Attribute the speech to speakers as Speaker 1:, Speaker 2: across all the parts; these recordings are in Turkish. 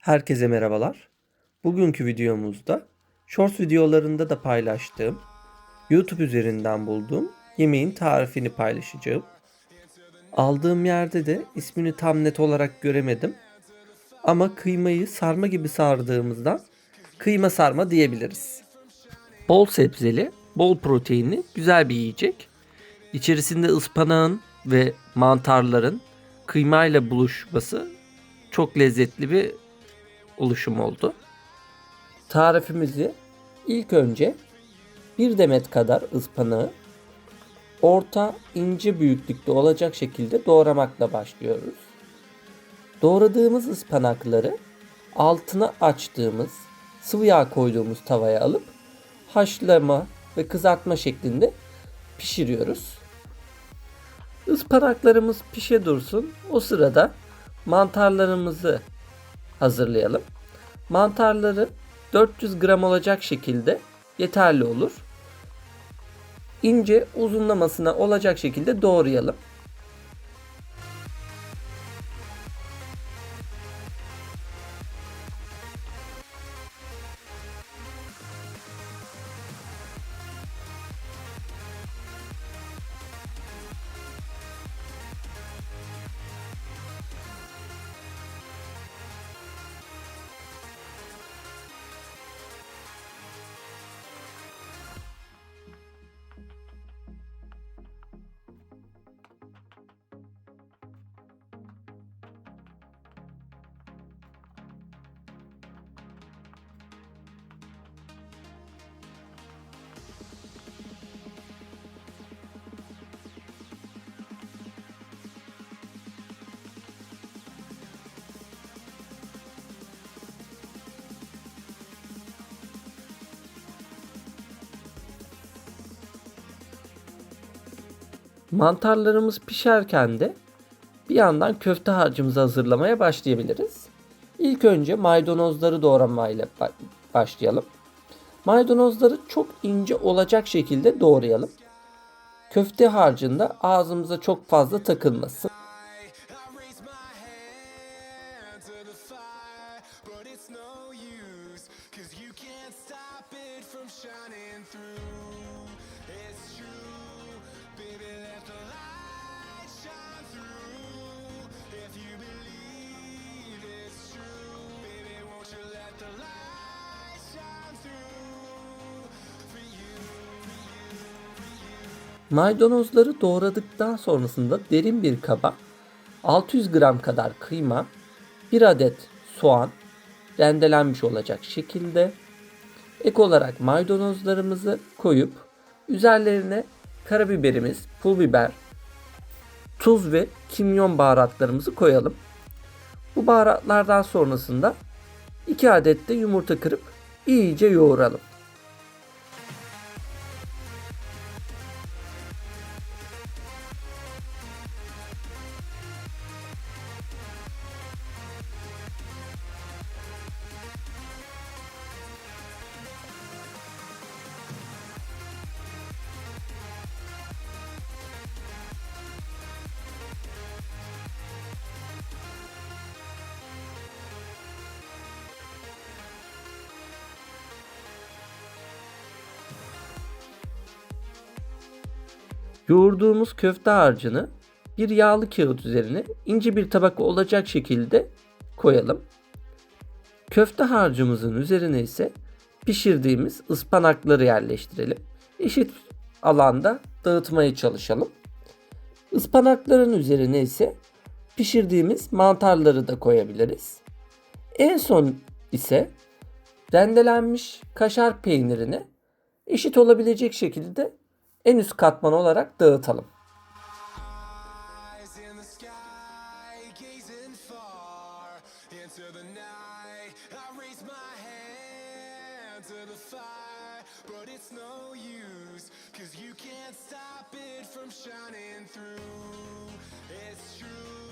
Speaker 1: Herkese merhabalar. Bugünkü videomuzda short videolarında da paylaştığım YouTube üzerinden bulduğum yemeğin tarifini paylaşacağım. Aldığım yerde de ismini tam net olarak göremedim. Ama kıymayı sarma gibi sardığımızdan kıyma sarma diyebiliriz. Bol sebzeli, bol proteinli güzel bir yiyecek. İçerisinde ıspanağın ve mantarların kıymayla buluşması çok lezzetli bir oluşum oldu. Tarifimizi ilk önce bir demet kadar ıspanağı orta ince büyüklükte olacak şekilde doğramakla başlıyoruz. Doğradığımız ıspanakları altına açtığımız sıvı yağ koyduğumuz tavaya alıp haşlama ve kızartma şeklinde pişiriyoruz. Ispanaklarımız pişe dursun. O sırada mantarlarımızı hazırlayalım. Mantarları 400 gram olacak şekilde yeterli olur. İnce uzunlamasına olacak şekilde doğrayalım. Mantarlarımız pişerken de bir yandan köfte harcımızı hazırlamaya başlayabiliriz. İlk önce maydanozları doğramayla ba- başlayalım. Maydanozları çok ince olacak şekilde doğrayalım. Köfte harcında ağzımıza çok fazla takılmasın.
Speaker 2: Cause you can't stop it from shining through. It's true, baby, let the light shine through. If you believe it's true, baby, won't you let the light shine through for you.
Speaker 1: Maydanozları doğradıktan sonrasında derin bir kaba 600 gram kadar kıyma, 1 adet soğan rendelenmiş olacak şekilde ek olarak maydanozlarımızı koyup üzerlerine karabiberimiz, pul biber, tuz ve kimyon baharatlarımızı koyalım. Bu baharatlardan sonrasında 2 adet de yumurta kırıp iyice yoğuralım. Yoğurduğumuz köfte harcını bir yağlı kağıt üzerine ince bir tabaka olacak şekilde koyalım. Köfte harcımızın üzerine ise pişirdiğimiz ıspanakları yerleştirelim. Eşit alanda dağıtmaya çalışalım. Ispanakların üzerine ise pişirdiğimiz mantarları da koyabiliriz. En son ise rendelenmiş kaşar peynirini eşit olabilecek şekilde en üst katman olarak dağıtalım.
Speaker 2: It's true,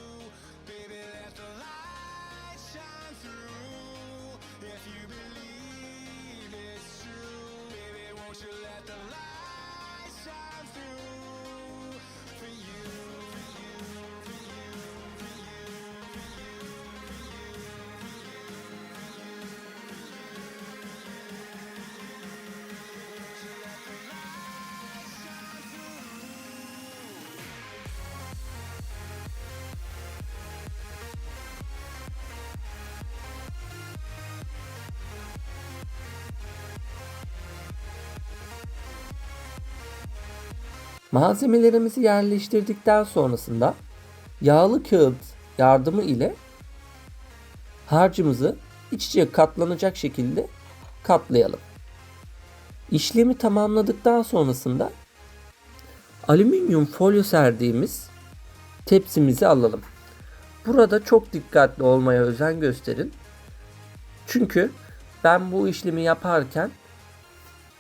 Speaker 1: Malzemelerimizi yerleştirdikten sonrasında yağlı kağıt yardımı ile harcımızı iç içe katlanacak şekilde katlayalım. İşlemi tamamladıktan sonrasında alüminyum folyo serdiğimiz tepsimizi alalım. Burada çok dikkatli olmaya özen gösterin. Çünkü ben bu işlemi yaparken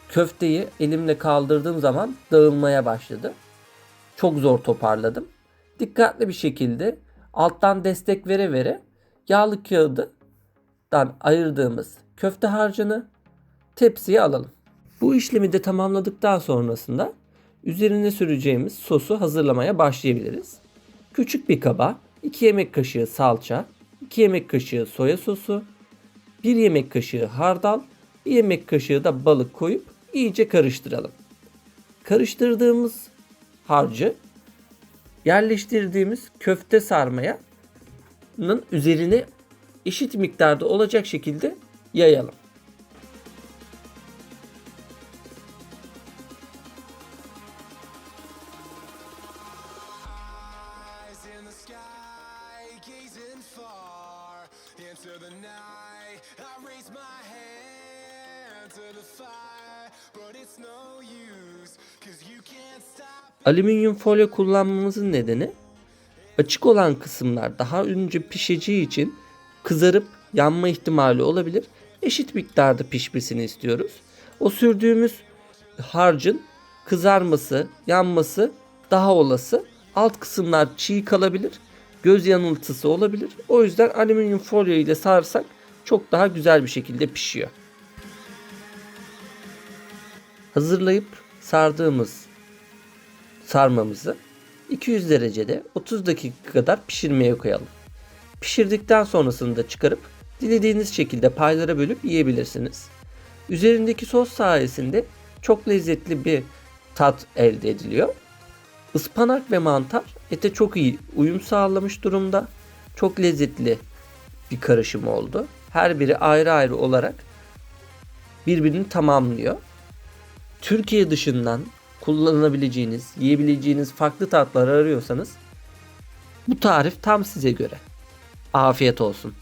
Speaker 1: köfteyi elimle kaldırdığım zaman dağılmaya başladı. Çok zor toparladım. Dikkatli bir şekilde alttan destek vere vere yağlı kağıdıdan ayırdığımız köfte harcını tepsiye alalım. Bu işlemi de tamamladıktan sonrasında üzerine süreceğimiz sosu hazırlamaya başlayabiliriz. Küçük bir kaba 2 yemek kaşığı salça, 2 yemek kaşığı soya sosu, 1 yemek kaşığı hardal, 1 yemek kaşığı da balık koyup iyice karıştıralım. Karıştırdığımız harcı yerleştirdiğimiz köfte sarmayanın üzerine eşit miktarda olacak şekilde yayalım.
Speaker 2: İnto the night. I raise my hand to the fire,
Speaker 1: Alüminyum folyo kullanmamızın nedeni açık olan kısımlar daha önce pişeceği için kızarıp yanma ihtimali olabilir. Eşit miktarda pişmesini istiyoruz. O sürdüğümüz harcın kızarması, yanması daha olası. Alt kısımlar çiğ kalabilir. Göz yanıltısı olabilir. O yüzden alüminyum folyo ile sarsak çok daha güzel bir şekilde pişiyor. Hazırlayıp sardığımız sarmamızı 200 derecede 30 dakika kadar pişirmeye koyalım. Pişirdikten sonrasında çıkarıp dilediğiniz şekilde paylara bölüp yiyebilirsiniz. Üzerindeki sos sayesinde çok lezzetli bir tat elde ediliyor. Ispanak ve mantar ete çok iyi uyum sağlamış durumda. Çok lezzetli bir karışım oldu. Her biri ayrı ayrı olarak birbirini tamamlıyor. Türkiye dışından kullanabileceğiniz, yiyebileceğiniz farklı tatlar arıyorsanız bu tarif tam size göre. Afiyet olsun.